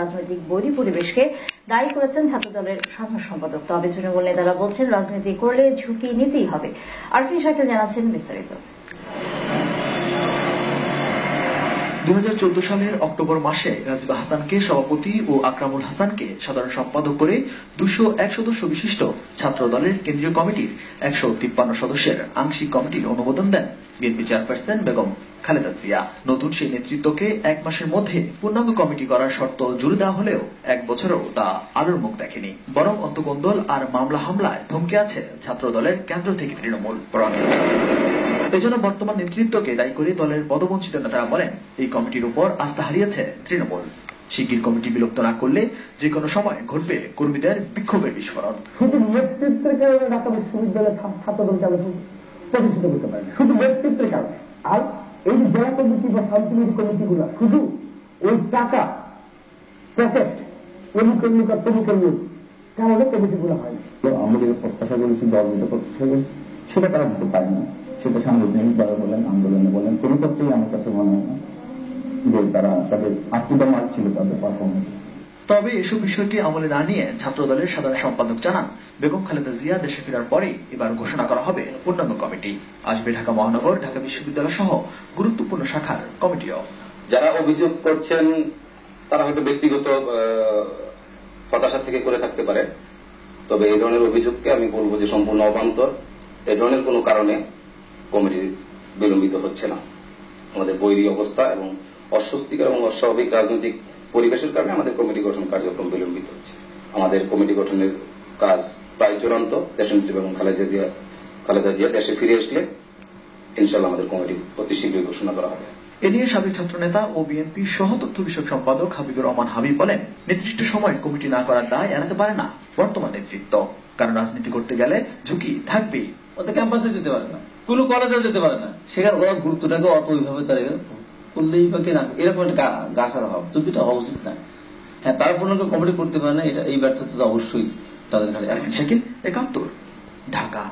রাজনৈতিক বৈরী পরিবেশকে দায়ী করেছেন ছাত্র দলের সাধারণ সম্পাদক। তবে তৃণমূল নেতারা বলছেন, রাজনীতি করলে ঝুঁকি নিতেই হবে। আরফিন শাকিল জানাচ্ছেন বিস্তারিত। দু হাজার চৌদ্দ সালের অক্টোবর মাসে রাজিবা হাসানকে সভাপতি ও আকরামুল হাসানকে সাধারণ সম্পাদক করে দুশো এক সদস্য বিশিষ্ট ছাত্র দলের কেন্দ্রীয় কমিটির একশো তিপ্পান্ন সদস্যের আংশিক কমিটির অনুমোদন দেন বিএনপি চেয়ারপারসন বেগম খালেদা জিয়া। নতুন সেই নেতৃত্বকে এক মাসের মধ্যে পূর্ণাঙ্গ কমিটি করার শর্ত জুড়ে দেওয়া হলেও এক বছরও তা আলোর মুখ দেখেনি। বরং অন্তকোন্দল আর মামলা হামলায় থমকে আছে ছাত্র দলের কেন্দ্র থেকে তৃণমূল পরামর্শ এজন্য বর্তমান নেতৃত্বকে দায়ী করে দলের পদবঞ্চিত নেতারা বলেন এই কমিটির উপর আস্থা হারিয়েছে তৃণমূল। শিগগির কমিটি বিলুপ্ত না করলে যে কোনো সময় ঘটবে কর্মীদের বিক্ষোভের বিস্ফোরণ। শুধু নেতৃত্বের কারণে ঢাকা বিশ্ববিদ্যালয়ের ছাত্র- ছাত্রদলকে আমি প্রতিষ্ঠিত করতে পারি শুধু নেতৃত্বের কারণে আর এই যে জয়া কমিটি বা শান্তিনীতি কমিটিগুলো শুধু ওই টাকা পকেট আর তমুকের লোক কারণে কমিটিগুলো হয় তো আমাদের প্রত্যাশা করেছি দল যেটা প্রত্যাশা করেছি সেটা তারা দিতে পারে না সেটা সাংগঠনিক ভাবে বলেন আন্দোলনে বলেন কোনো ক্ষেত্রেই আমার কাছে মনে হয় না যে তারা তাদের আত্মীয়তা মার্ক ছিল তাদের পারফরমেন্স তবে এসব বিষয়টি আমলে না নিয়ে ছাত্র দলের সাধারণ সম্পাদক জানান বেগম খালেদা জিয়া দেশে ফেরার পরেই এবার ঘোষণা করা হবে পূর্ণাঙ্গ কমিটি। আসবে ঢাকা মহানগর ঢাকা বিশ্ববিদ্যালয় সহ গুরুত্বপূর্ণ শাখার কমিটিও। যারা অভিযোগ করছেন তারা হয়তো ব্যক্তিগত আহ, হতাশা থেকে করে থাকতে পারে। তবে এই ধরনের অভিযোগকে আমি বলব যে সম্পূর্ণ অবান্তর। এই ধরনের কোনো কারণে কমিটি বিলম্বিত হচ্ছে না। আমাদের বৈরী অবস্থা এবং অস্বস্তিকর এবং অস্বাভাবিক রাজনৈতিক পরিবেশের কারণে আমাদের কমিটি গঠন কার্যক্রম বিলম্বিত হচ্ছে। আমাদের কমিটি গঠনের কাজ প্রায় চূড়ান্ত। দেশনেত্রী এবং খালেদা জিয়া খালেদা জিয়া দেশে ফিরে আসলে ইনশাল্লাহ আমাদের কমিটি অতি শীঘ্রই ঘোষণা করা হবে। এ নিয়ে সাবেক ছাত্রনেতা ও বিএনপি সহ তথ্য বিষয়ক সম্পাদক হাবিবুর রহমান হাবিব বলেন নির্দিষ্ট সময় কমিটি না করার দায় এড়াতে পারে না বর্তমান নেতৃত্ব। কারণ রাজনীতি করতে গেলে ঝুঁকি থাকবেই। ওদের ক্যাম্পাসে যেতে পারে না। কোনো কলেজে যেতে পারে না। সেখানে ওরা গুরুত্বটাকে অত ওইভাবে তারা করলেই বা কেনা এরকম একটা গাছ গাছার অভাব যদি হওয়া উচিত না। হ্যাঁ তার পূর্ণাঙ্গ কমেডি করতে পারে না, এটা এই ব্যর্থতা অবশ্যই তাদের একাত্তর, ঢাকা।